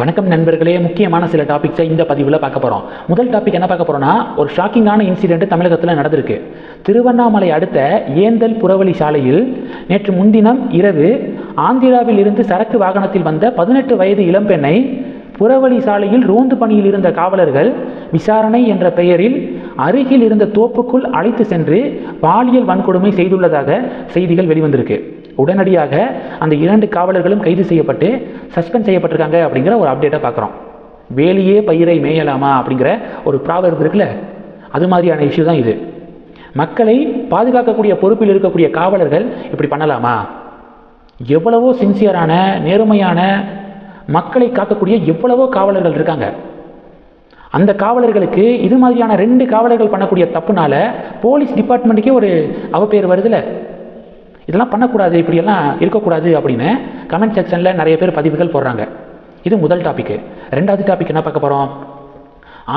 வணக்கம் நண்பர்களே முக்கியமான சில டாபிக்ஸை இந்த பதிவில் பார்க்க போகிறோம் முதல் டாபிக் என்ன பார்க்க போகிறோம்னா ஒரு ஷாக்கிங்கான இன்சிடென்ட் தமிழகத்தில் நடந்திருக்கு. திருவண்ணாமலை அடுத்த ஏந்தல் புறவழி சாலையில் நேற்று முன்தினம் இரவு ஆந்திராவில் இருந்து சரக்கு வாகனத்தில் வந்த பதினெட்டு வயது இளம்பெண்ணை புறவழி சாலையில் ரோந்து பணியில் இருந்த காவலர்கள் விசாரணை என்ற பெயரில் அருகில் இருந்த தோப்புக்குள் அழைத்து சென்று பாலியல் வன்கொடுமை செய்துள்ளதாக செய்திகள் வெளிவந்திருக்கு. உடனடியாக அந்த இரண்டு காவலர்களும் கைது செய்யப்பட்டு சஸ்பெண்ட் செய்யப்பட்டிருக்காங்க அப்படிங்கிற ஒரு அப்டேட்டை பார்க்குறோம். வேலியே பயிரை மேயலாமா அப்படிங்கிற ஒரு ப்ராவர்ப் இருக்குல்ல? அது மாதிரியான இஷ்யூ தான் இது. மக்களை பாதுகாக்கக்கூடிய பொறுப்பில் இருக்கக்கூடிய காவலர்கள் இப்படி பண்ணலாமா? எவ்வளவோ சின்சியரான நேர்மையான மக்களை காக்கக்கூடிய எவ்வளவோ காவலர்கள் இருக்காங்க. அந்த காவலர்களுக்கு இது மாதிரியான ரெண்டு காவலர்கள் பண்ணக்கூடிய தப்புனால போலீஸ் டிபார்ட்மெண்ட்டுக்கே ஒரு அவப்பேர் வருதுல்ல? இதெல்லாம் பண்ணக்கூடாது இப்படியெல்லாம் இருக்கக்கூடாது அப்படின்னு கமெண்ட் செக்ஷனில் நிறைய பேர் பதிவுகள் போடுறாங்க. இது முதல் டாபிக்கு ரெண்டாவது டாபிக் என்ன பார்க்க போகிறோம்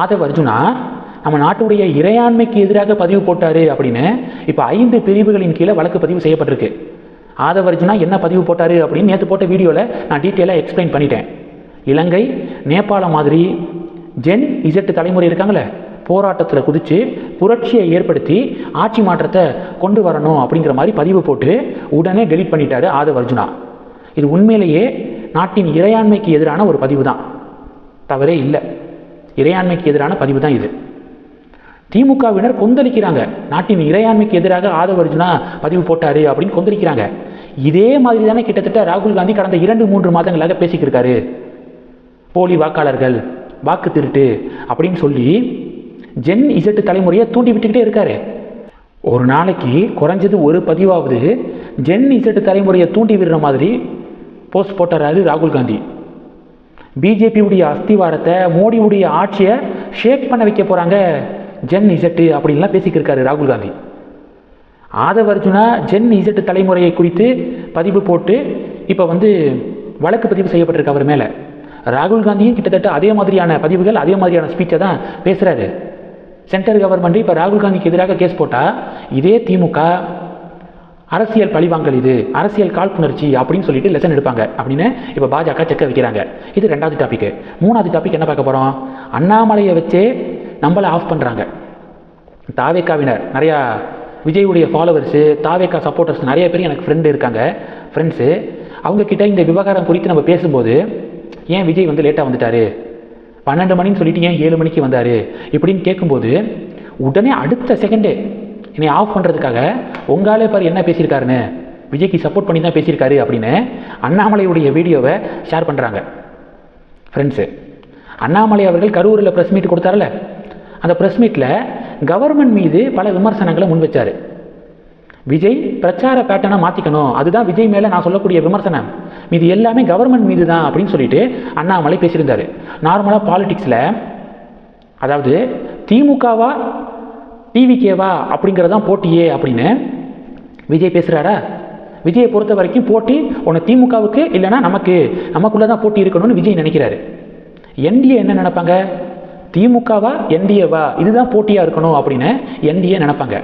ஆதவ் அர்ஜுனா நம்ம நாட்டுடைய இறையாண்மைக்கு எதிராக பதிவு போட்டார் அப்படின்னு இப்போ ஐந்து பிரிவுகளின் கீழே வழக்கு பதிவு செய்யப்பட்டிருக்கு. ஆதவ் அர்ஜுனா என்ன பதிவு போட்டார் அப்படின்னு நேற்று போட்ட வீடியோவில் நான் டீட்டெயிலாக எக்ஸ்பிளைன் பண்ணிட்டேன். இலங்கை நேபாளம் மாதிரி ஜென் இசட்டு தலைமுறை இருக்காங்களே போராட்டத்தில் குதித்து புரட்சியை ஏற்படுத்தி ஆட்சி மாற்றத்தை கொண்டு வரணும் அப்படிங்கிற மாதிரி பதிவு போட்டு உடனே டெலிட் பண்ணிட்டாரு ஆதவ அர்ஜுனா. இது உண்மையிலேயே நாட்டின் இறையாண்மைக்கு எதிரான ஒரு பதிவு தான் தவறே இல்லை. இறையாண்மைக்கு எதிரான பதிவு தான் இது. திமுகவினர் கொந்தளிக்கிறாங்க. நாட்டின் இறையாண்மைக்கு எதிராக ஆதவ அர்ஜுனா பதிவு போட்டாரு அப்படின்னு கொந்தளிக்கிறாங்க. இதே மாதிரி தானே கிட்டத்தட்ட ராகுல் காந்தி கடந்த இரண்டு மூன்று மாதங்களாக பேசிக்கிருக்காரு. போலி வாக்காளர்கள் வாக்கு திருட்டு அப்படின்னு சொல்லி ஜென் இசட்டு தலைமுறையை தூண்டி விட்டுக்கிட்டே இருக்காரு. ஒரு நாளைக்கு குறைஞ்சது ஒரு பதிவாவது ஜென் இசட்டு தலைமுறையை தூண்டி விடுற மாதிரி போஸ்ட் போட்டுறாரு ராகுல் காந்தி. பிஜேபியுடைய அஸ்திவாரத்தை மோடியுடைய ஆட்சியை ஷேக் பண்ண வைக்க போகிறாங்க ஜென் இசட்டு அப்படின்லாம் பேசிக்கிருக்காரு ராகுல் காந்தி. ஆதவ அர்ஜுனா ஜென் இசட்டு தலைமுறையை குறித்து பதிவு போட்டு இப்போ வந்து வழக்கு பதிவு செய்யப்பட்டிருக்கு அவர் மேலே. ராகுல் காந்தியும் கிட்டத்தட்ட அதே மாதிரியான பதிவுகள் அதே மாதிரியான ஸ்பீச்சை தான் பேசுகிறாரு சென்ட்ரல் கவர்மெண்ட் இப்போ ராகுல் காந்திக்கு எதிராக கேஸ் போட்டால் இதே திமுக அரசியல் பழிவாங்கல் இது அரசியல் காழ்ப்புணர்ச்சி அப்படின்னு சொல்லிட்டு லெசன் எடுப்பாங்க. அப்படின்னு இப்போ பாஜக செக்க வைக்கிறாங்க. இது ரெண்டாவது டாபிக் மூணாவது டாபிக் என்ன பார்க்க போகிறோம் அண்ணாமலையை வச்சே நம்மளை ஆஃப் பண்ணுறாங்க தாவேக்காவினர் நிறையா விஜயுடைய ஃபாலோவர்ஸு தாவேக்கா சப்போர்ட்டர்ஸ் நிறைய பேர் எனக்கு ஃப்ரெண்டு இருக்காங்க. ஃப்ரெண்ட்ஸு அவங்கக்கிட்ட இந்த விவகாரம் குறித்து நம்ம பேசும்போது ஏன் விஜய் வந்து லேட்டாக வந்துட்டாரு? பன்னெண்டு மணின்னு சொல்லிட்டு ஏன் ஏழு மணிக்கு வந்தார்? இப்படின்னு கேட்கும்போது உடனே அடுத்த செகண்டே என்னை ஆஃப் பண்ணுறதுக்காக உங்களாலே பாரு என்ன பேசியிருக்காருன்னு? விஜய்க்கு சப்போர்ட் பண்ணி தான் பேசியிருக்காரு அப்படின்னு அண்ணாமலையுடைய வீடியோவை ஷேர் பண்ணுறாங்க ஃப்ரெண்ட்ஸு அண்ணாமலை அவர்கள் கரூரில் ப்ரெஸ் மீட் கொடுத்தாரில்ல? அந்த ப்ரெஸ் மீட்டில் கவர்மெண்ட் மீது பல விமர்சனங்களை முன் வச்சார் விஜய் பிரச்சார பேட்டனை மாற்றிக்கணும் அதுதான் விஜய் மேலே நான் சொல்லக்கூடிய விமர்சனம். மீது எல்லாமே கவர்மெண்ட் மீது தான் அப்படின்னு சொல்லிட்டு அண்ணாமலை பேசியிருந்தார். நார்மலாக பாலிடிக்ஸில் அதாவது திமுகவா டிவிகேவா அப்படிங்கிறது தான் போட்டியே அப்படின்னு விஜய் பேசுகிறாரா விஜயை பொறுத்த வரைக்கும் போட்டி உன்னை திமுகவுக்கு இல்லைனா நமக்கு. நமக்குள்ளே தான் போட்டி இருக்கணும்னு விஜய் நினைக்கிறாரு. என்டிஏ என்ன நினைப்பாங்க? திமுகவா என்டிஏவா இதுதான் போட்டியாக இருக்கணும் அப்படின்னு என்டிஏ நினைப்பாங்க.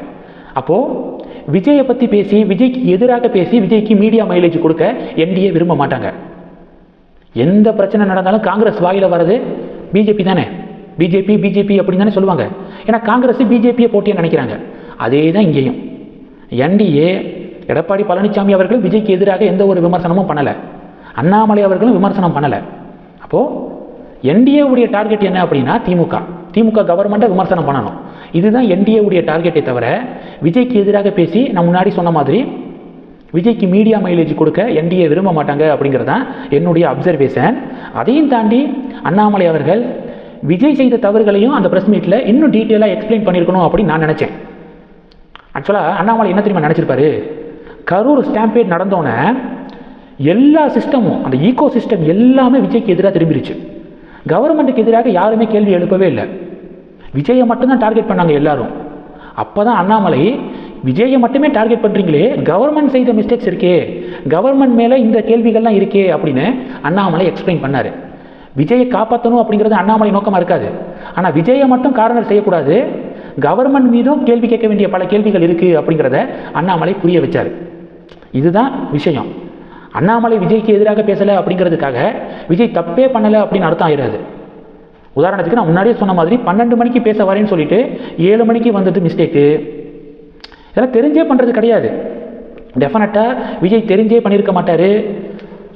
அப்போது விஜயை பற்றி பேசி விஜய்க்கு எதிராக பேசி விஜய்க்கு மீடியா மைலேஜ் கொடுக்க என்டிஏ விரும்ப மாட்டாங்க. எந்த பிரச்சனை நடந்தாலும் காங்கிரஸ் வாயில் வர்றது பிஜேபி தானே. பிஜேபி பிஜேபி அப்படின்னு தானே சொல்லுவாங்க. ஏன்னா காங்கிரஸ் பிஜேபியை போட்டியாக நினைக்கிறாங்க. அதே தான் இங்கேயும் என்டிஏ எடப்பாடி பழனிசாமி அவர்கள் விஜய்க்கு எதிராக எந்த ஒரு விமர்சனமும் பண்ணலை. அண்ணாமலை அவர்களும் விமர்சனம் பண்ணலை. அப்போது என்டிஏவுடைய டார்கெட் என்ன அப்படின்னா திமுக. திமுக கவர்மெண்ட்டை விமர்சனம் பண்ணணும். இதுதான் என்டிஏவுடைய டார்கெட்டை தவிர விஜய்க்கு எதிராக பேசி நான் முன்னாடி சொன்ன மாதிரி விஜய்க்கு மீடியா மைலேஜ் கொடுக்க என்டிஏ விரும்ப மாட்டாங்க அப்படிங்கிறது தான் என்னுடைய அப்சர்வேஷன் அதையும் தாண்டி அண்ணாமலை அவர்கள் விஜய் செய்த தவறுகளையும் அந்த ப்ரெஸ் மீட்டில் இன்னும் டீட்டெயிலாக எக்ஸ்பிளைன் பண்ணியிருக்கணும் அப்படின்னு நான் நினச்சேன். ஆக்சுவலாக அண்ணாமலை என்ன தெரியுமா நினச்சிருப்பாரு? கரூர் ஸ்டாம்பேட் நடந்தோன்னே எல்லா சிஸ்டமும் அந்த ஈகோ சிஸ்டம் எல்லாமே விஜய்க்கு எதிராக திரும்பிடுச்சு கவர்மெண்ட்டுக்கு எதிராக யாருமே கேள்வி எழுப்பவே இல்லை. விஜயை மட்டும்தான் டார்கெட் பண்ணாங்க எல்லாரும். அப்போ தான் அண்ணாமலை விஜயை மட்டுமே டார்கெட் பண்ணுறீங்களே கவர்மெண்ட் செய்த மிஸ்டேக்ஸ் இருக்கே கவர்மெண்ட் மேலே இந்த கேள்விகள்லாம் இருக்கே அப்படின்னு அண்ணாமலை எக்ஸ்பிளைன் பண்ணார். விஜயை காப்பாற்றணும் அப்படிங்கிறது அண்ணாமலை நோக்கமாக இருக்காது. ஆனால் விஜயை மட்டும் காரணம் செய்யக்கூடாது. கவர்மெண்ட் மீதும் கேள்வி கேட்க வேண்டிய பல கேள்விகள் இருக்குது அப்படிங்கிறத அண்ணாமலை புரிய வச்சார். இதுதான் விஷயம். அண்ணாமலை விஜய்க்கு எதிராக பேசலை அப்படிங்கிறதுக்காக விஜய் தப்பே பண்ணலை அப்படின்னு அர்த்தம் ஆயிடாது உதாரணத்துக்கு நான் முன்னாடியே சொன்ன மாதிரி பன்னெண்டு மணிக்கு பேச வரேன்னு சொல்லிட்டு ஏழு மணிக்கு வந்தது மிஸ்டேக்கு இதெல்லாம் தெரிஞ்சே பண்ணுறது கிடையாது. டெஃபினட்டாக விஜய் தெரிஞ்சே பண்ணியிருக்க மாட்டார்.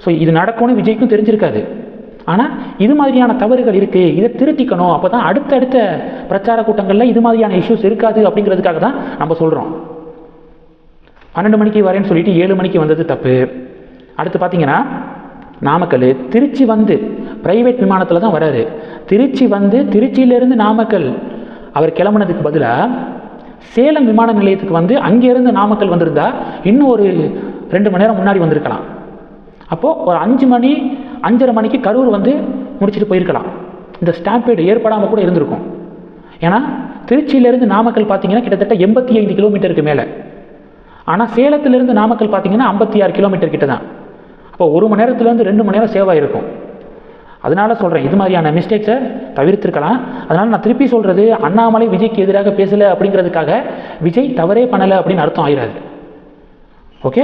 ஸோ இது நடக்கும்னு விஜய்க்கும் தெரிஞ்சிருக்காது. ஆனால் இது மாதிரியான தவறுகள் இருக்குது இதை திருத்திக்கணும். அப்போ தான் அடுத்தடுத்த பிரச்சார கூட்டங்களில் இது மாதிரியான இஷ்யூஸ் இருக்காது அப்படிங்கிறதுக்காக தான் நம்ம சொல்கிறோம் பன்னெண்டு மணிக்கு வரேன்னு சொல்லிட்டு ஏழு மணிக்கு வந்தது தப்பு. அடுத்து பார்த்தீங்கன்னா நாமக்கல் திருச்சி வந்து பிரைவேட் விமானத்தில் தான் வராரு. திருச்சி வந்து திருச்சியிலேருந்து நாமக்கல். அவர் கிளம்புனதுக்கு பதிலாக சேலம் விமான நிலையத்துக்கு வந்து அங்கேருந்து நாமக்கல் வந்திருந்தா இன்னும் ஒரு ரெண்டு மணி நேரம் முன்னாடி வந்திருக்கலாம். அப்போது ஒரு அஞ்சு மணி அஞ்சரை மணிக்கு கரூர் வந்து முடிச்சுட்டு போயிருக்கலாம். இந்த ஸ்டாம்பேடு ஏற்படாமல் கூட இருந்திருக்கும். ஏன்னா திருச்சியிலேருந்து நாமக்கல் பார்த்தீங்கன்னா கிட்டத்தட்ட எண்பத்தி ஐந்து கிலோமீட்டருக்கு மேலே. ஆனால் சேலத்திலேருந்து நாமக்கல் பார்த்தீங்கன்னா ஐம்பத்தி ஆறு கிலோமீட்டர் கிட்ட தான். அப்போ ஒரு மணி நேரத்துலேருந்து ரெண்டு மணி நேரம் சேவ் ஆகிருக்கும் சொல்கிறேன் இது மாதிரியான மிஸ்டேக்ஸை தவிர்த்திருக்கலாம். அதனால் நான் திருப்பி சொல்கிறது அண்ணாமலை விஜய்க்கு எதிராக பேசலை அப்படிங்கிறதுக்காக விஜய் தவறே பண்ணலை அப்படின்னு அர்த்தம் ஆயிடாது ஓகே